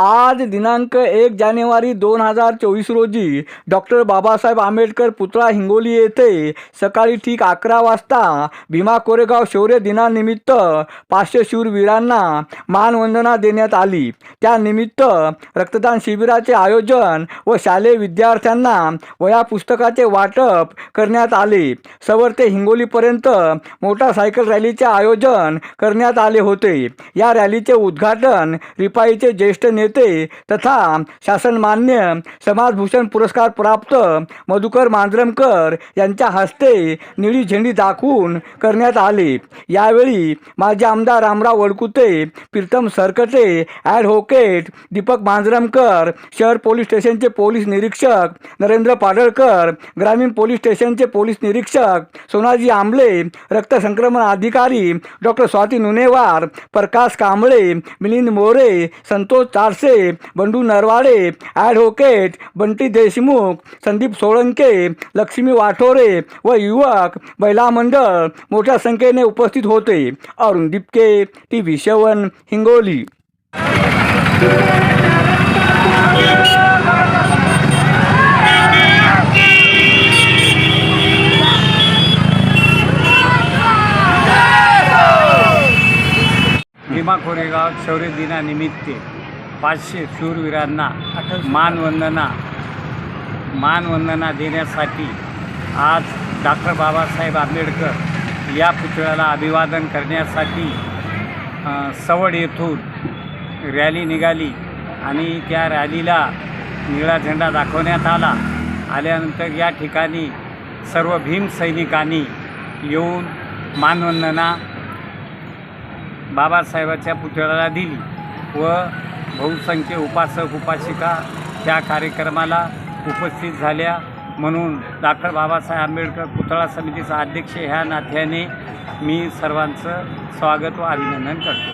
आज दिनांक एक जानेवारी दोन हजार चोवीस रोजी डॉक्टर बाबासाहेब आंबेडकर पुतळा हिंगोली येथे सकाळी ठीक अकरा वाजता भीमा कोरेगाव शौर्य दिनानिमित्त पाचशे शूरवीरांना मानवंदना देण्यात आली. त्यानिमित्त रक्तदान शिबिराचे आयोजन व शालेय विद्यार्थ्यांना वया पुस्तकाचे वाटप करण्यात आले. सवर ते हिंगोलीपर्यंत मोटारसायकल रॅलीचे आयोजन करण्यात आले होते. या रॅलीचे उद्घाटन रिपाईचे ज्येष्ठ नेते तथा शासनमान्य समाजभूषण पुरस्कार प्राप्त मधुकर मांजरमकर यांच्या हस्ते निळी झेंडी दाखवून करण्यात आले. यावेळी माजी आमदार रामराव वडकुते प्रीतम सरकटे ॲडव्होकेट दीपक मांजरमकर शहर पोलीस स्टेशनचे पोलीस निरीक्षक नरेंद्र पाडळकर ग्रामीण पोलीस स्टेशनचे पोलीस निरीक्षक सोनाजी आंबले रक्त संक्रमण अधिकारी डॉक्टर स्वाती नुनेवार प्रकाश कांबळे मिलिंद मोरे संतोष चारसे बंडू नरवाडे ॲडव्होकेट बंटी देशमुख संदीप सोळंके लक्ष्मी वाठोरे व युवक महिला मंडळ मोठ्या संख्येने उपस्थित होते. Arun Dipke T V seven Hingoli. Bhima Koregaon शौर्य दिनानिमित्त पाचशे शूरवीरांना मानवंदना मानवंदना देण्यासाठी आज डॉक्टर बाबासाहेब आंबेडकर या पुतळ्याला अभिवादन करण्यासाठी सवड येथून रॅली निघाली आणि त्या रॅलीला निळा झेंडा दाखवण्यात आला. आल्यानंतर या ठिकाणी सर्व भीम सैनिकांनी येऊन मानवंदना बाबासाहेबाच्या पुतळ्याला दिली व बहुसंख्य उपासक उपासिका त्या कार्यक्रमाला उपस्थित झाल्या म्हणून डॉक्टर बाबासाहेब आंबेडकर पुतळा समितीचा अध्यक्ष ह्या नात्याने मी सर्वांचं स्वागत व अभिनंदन करतो.